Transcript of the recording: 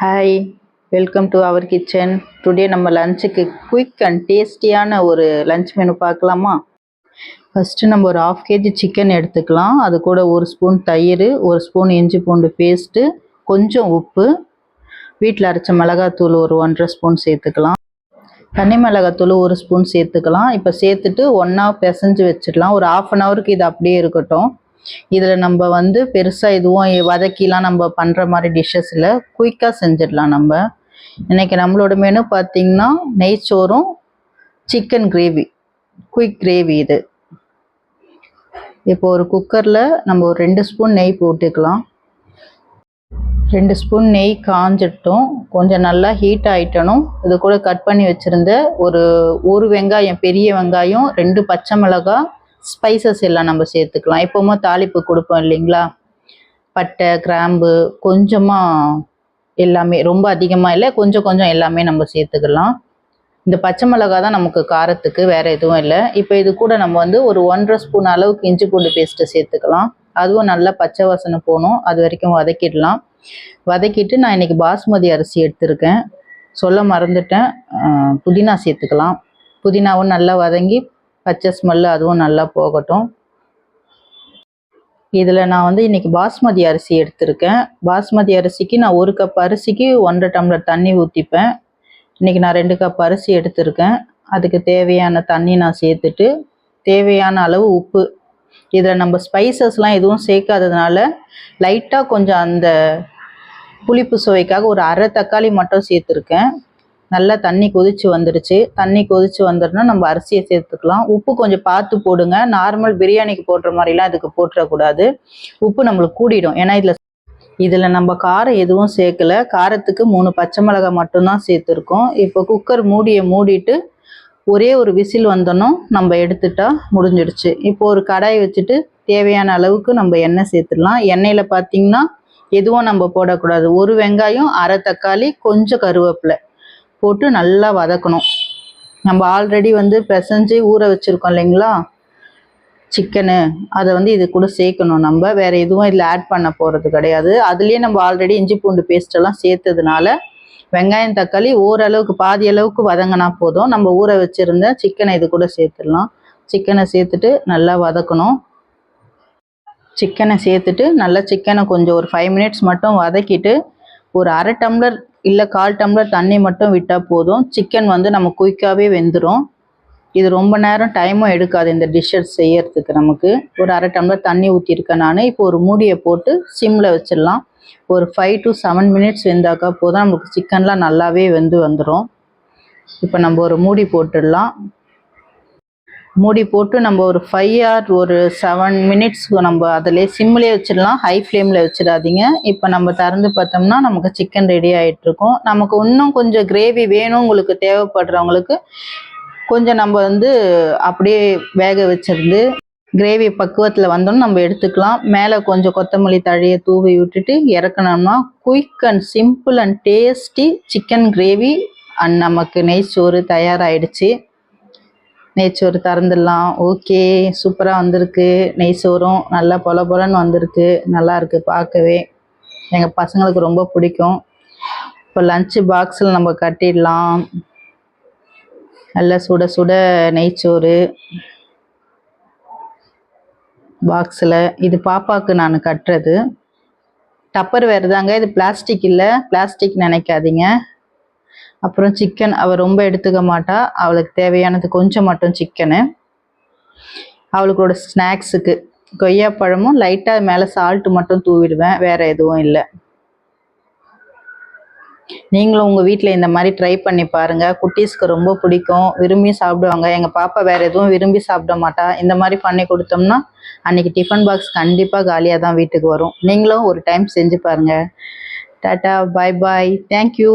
Hi welcome to our kitchen today நம்ம லஞ்சுக்கு quick and டேஸ்டியான ஒரு லஞ்ச் மெனு பார்க்கலாமா? ஃபஸ்ட்டு நம்ம ஒரு ஆஃப் கேஜி சிக்கன் எடுத்துக்கலாம். அது கூட ஒரு ஸ்பூன் தயிர் ஒரு ஸ்பூன் இஞ்சி பூண்டு பேஸ்ட்டு கொஞ்சம் உப்பு. வீட்டில் அரைச்ச மிளகாத்தூள் ஒரு ஒன்றரை ஸ்பூன் சேர்த்துக்கலாம். தனி மிளகாத்தூள் ஒரு ஸ்பூன் சேர்த்துக்கலாம். இப்போ சேர்த்துட்டு ஒன்றா பிசைஞ்சு வச்சிடலாம். ஒரு ஆஃப் அன் ஹவருக்கு இது அப்படியே இருக்கட்டும். இதில் நம்ம வந்து பெருசாக எதுவும் வதக்கிலாம் நம்ம பண்ணுற மாதிரி டிஷ்ஷஸில் குயிக்காக செஞ்சிடலாம் நம்ம. இன்றைக்கி நம்மளோட மெனு பார்த்திங்கன்னா நெய்ச்சோறும் சிக்கன் கிரேவி குயிக் கிரேவி இது. இப்போ ஒரு குக்கரில் நம்ம ஒரு ரெண்டு ஸ்பூன் நெய் போட்டுக்கலாம். ரெண்டு ஸ்பூன் நெய் காஞ்சிட்டோம். கொஞ்சம் நல்லா ஹீட் ஆகிட்டணும் இது கூட கட் பண்ணி வச்சுருந்த ஒரு ஒரு வெங்காயம் பெரிய வெங்காயம் ரெண்டு பச்சை மிளகாய் ஸ்பைசஸ் எல்லாம் நம்ம சேர்த்துக்கலாம். எப்போவுமே தாளிப்பு கொடுப்போம் இல்லைங்களா? பட்டை கிராம்பு கொஞ்சமாக எல்லாமே ரொம்ப அதிகமாக இல்லை கொஞ்சம் கொஞ்சம் எல்லாமே நம்ம சேர்த்துக்கலாம். இந்த பச்சை மிளகா தான் நமக்கு காரத்துக்கு வேறு எதுவும் இல்லை. இப்போ இது கூட நம்ம வந்து ஒரு ஒன்றரை ஸ்பூன் அளவுக்கு இஞ்சி பூண்டு பேஸ்ட்டு சேர்த்துக்கலாம். அதுவும் நல்லா பச்சை வாசனை போகணும். அது வரைக்கும் வதக்கிடலாம். வதக்கிட்டு நான் இன்றைக்கி பாஸ்மதி அரிசி எடுத்திருக்கேன். சொல்ல மறந்துட்டேன். புதினா சேர்த்துக்கலாம். புதினாவும் நல்லா வதங்கி பச்சை ஸ்மெல்லு அதுவும் நல்லா போகட்டும். இதில் நான் வந்து இன்றைக்கி பாஸ்மதி அரிசி எடுத்திருக்கேன். பாஸ்மதி அரிசிக்கு நான் ஒரு கப் அரிசிக்கு ஒன்றரை டம்ளர் தண்ணி ஊற்றிப்பேன் இன்றைக்கி நான் ரெண்டு கப் அரிசி எடுத்திருக்கேன். அதுக்கு தேவையான தண்ணி நான் சேர்த்துட்டு தேவையான அளவு உப்பு. இதில் நம்ம ஸ்பைசஸ்லாம் எதுவும் சேர்க்காததுனால லைட்டாக கொஞ்சம் அந்த புளிப்பு சுவைக்காக ஒரு அரை தக்காளி மட்டும் சேர்த்துருக்கேன். நல்லா தண்ணி கொதிச்சு வந்துடுச்சு தண்ணி கொதிச்சு வந்துடுனா நம்ம அரிசியை சேர்த்துக்கலாம். உப்பு கொஞ்சம் பார்த்து போடுங்க. நார்மல் பிரியாணிக்கு போடுற மாதிரிலாம் இதுக்கு போட்டுறக்கூடாது. உப்பு நம்மளுக்கு கூடிடும். ஏன்னா இதில் இதில் நம்ம காரம் எதுவும் சேர்க்கல. காரத்துக்கு மூணு பச்சை மிளகாய் மட்டும்தான் சேர்த்துருக்கோம். இப்போ குக்கர் மூடியை மூடிட்டு ஒரே ஒரு விசில் வந்தோன்னும் நம்ம எடுத்துட்டா முடிஞ்சிடுச்சு இப்போ ஒரு கடாய் வச்சுட்டு தேவையான அளவுக்கு நம்ம எண்ணெய் சேர்த்துடலாம். எண்ணெயில் பார்த்தீங்கன்னா எதுவும் நம்ம போடக்கூடாது. ஒரு வெங்காயம் அரை தக்காளி கொஞ்சம் கருவேப்பிலை. போட்டு நல்லா வதக்கணும். நம்ம ஆல்ரெடி வந்து பிசைஞ்சு ஊற வச்சுருக்கோம் இல்லைங்களா? சிக்கனு அதை வந்து இது கூட சேர்க்கணும் நம்ம. வேறு எதுவும் இதில் ஆட் பண்ண போகிறது கிடையாது. அதுலேயே நம்ம ஆல்ரெடி இஞ்சி பூண்டு பேஸ்ட்டெல்லாம் சேர்த்ததுனால வெங்காயம் தக்காளி ஓரளவுக்கு பாதி அளவுக்கு வதங்கினா போதும். நம்ம ஊற வச்சுருந்த சிக்கனை இது கூட சேர்த்துடலாம். சிக்கனை சேர்த்துட்டு நல்லா வதக்கணும். சிக்கனை சேர்த்துட்டு நல்லா சிக்கனை கொஞ்சம் ஒரு ஃபைவ் மினிட்ஸ் மட்டும் வதக்கிட்டு ஒரு அரை டம்ளர் இல்லை கால் டம்ளர் தண்ணி மட்டும் விட்டால் போதும். சிக்கன் வந்து நம்ம குயிக்காகவே வெந்துடும் இது ரொம்ப நேரம் டைமும் எடுக்காது இந்த டிஷ்ஷஸ் செய்யறதுக்கு நமக்கு. ஒரு அரை டம்ளர் தண்ணி ஊற்றிருக்கேன் நான். இப்போ ஒரு மூடியை போட்டு சிம்மில் வச்சிடலாம். ஒரு ஃபைவ் டு செவன் மினிட்ஸ் வெந்தாக்கா போதும். நமக்கு சிக்கன்லாம் நல்லாவே வெந்து வந்துடும் இப்போ நம்ம ஒரு மூடி போட்டுடலாம். மூடி போட்டு நம்ம ஒரு ஃபைவ் ஆர் ஒரு செவன் மினிட்ஸ் நம்ம அதிலே சிம்லேயே வச்சிடலாம். ஹை ஃப்ளேமில் வச்சிடாதீங்க. இப்போ நம்ம திறந்து பார்த்தோம்னா நமக்கு சிக்கன் ரெடி ஆகிட்டுருக்கும் நமக்கு இன்னும் கொஞ்சம் கிரேவி வேணும் உங்களுக்கு தேவைப்படுறவங்களுக்கு. கொஞ்சம் நம்ம வந்து அப்படியே வேக வச்சிருந்து கிரேவி பக்குவத்தில் வந்தோம்னு நம்ம எடுத்துக்கலாம். மேலே கொஞ்சம் கொத்தமல்லி தழையை தூவி விட்டுட்டு இறக்கணும்னா quick and simple and tasty chicken gravy and நமக்கு நெய் சோறு தயாராகிடுச்சு நெய்ச்சோறு திறந்துடலாம். ஓகே சூப்பராக வந்திருக்கு. நெய் சோறும் நல்லா பொல பொலன்னு வந்திருக்கு. நல்லா இருக்குது பார்க்கவே. எங்கள் பசங்களுக்கு ரொம்ப பிடிக்கும். இப்போ லஞ்சு பாக்ஸில் நம்ம கட்டிடலாம். நல்லா சுட சுட நெய்ச்சோறு. பாக்ஸில் இது பாப்பாவுக்கு நான் கட்டுறது. டப்பர் வேறு தாங்க. இது பிளாஸ்டிக் இல்லை. பிளாஸ்டிக் நினைக்காதீங்க. அப்புறம் சிக்கன் அவள் ரொம்ப எடுத்துக்க மாட்டா. அவளுக்கு தேவையானது கொஞ்சம் மட்டும் சிக்கனு அவளுக்கோட ஸ்நாக்ஸுக்கு கொய்யாப்பழமும் லைட்டாக மேலே சால்ட்டு மட்டும் தூவிடுவேன். வேறு எதுவும் இல்லை. நீங்களும் உங்கள் வீட்டில் இந்த மாதிரி ட்ரை பண்ணி பாருங்கள் குட்டீஸ்க்கு ரொம்ப பிடிக்கும். விரும்பி சாப்பிடுவாங்க. எங்கள் பாப்பா வேறு எதுவும் விரும்பி சாப்பிட மாட்டா. இந்த மாதிரி பண்ணி கொடுத்தோம்னா அன்றைக்கி டிஃபன் பாக்ஸ் கண்டிப்பாக காலியாக தான் வீட்டுக்கு வரும். நீங்களும் ஒரு டைம் செஞ்சு பாருங்கள் டாட்டா பாய் பாய் தேங்க்யூ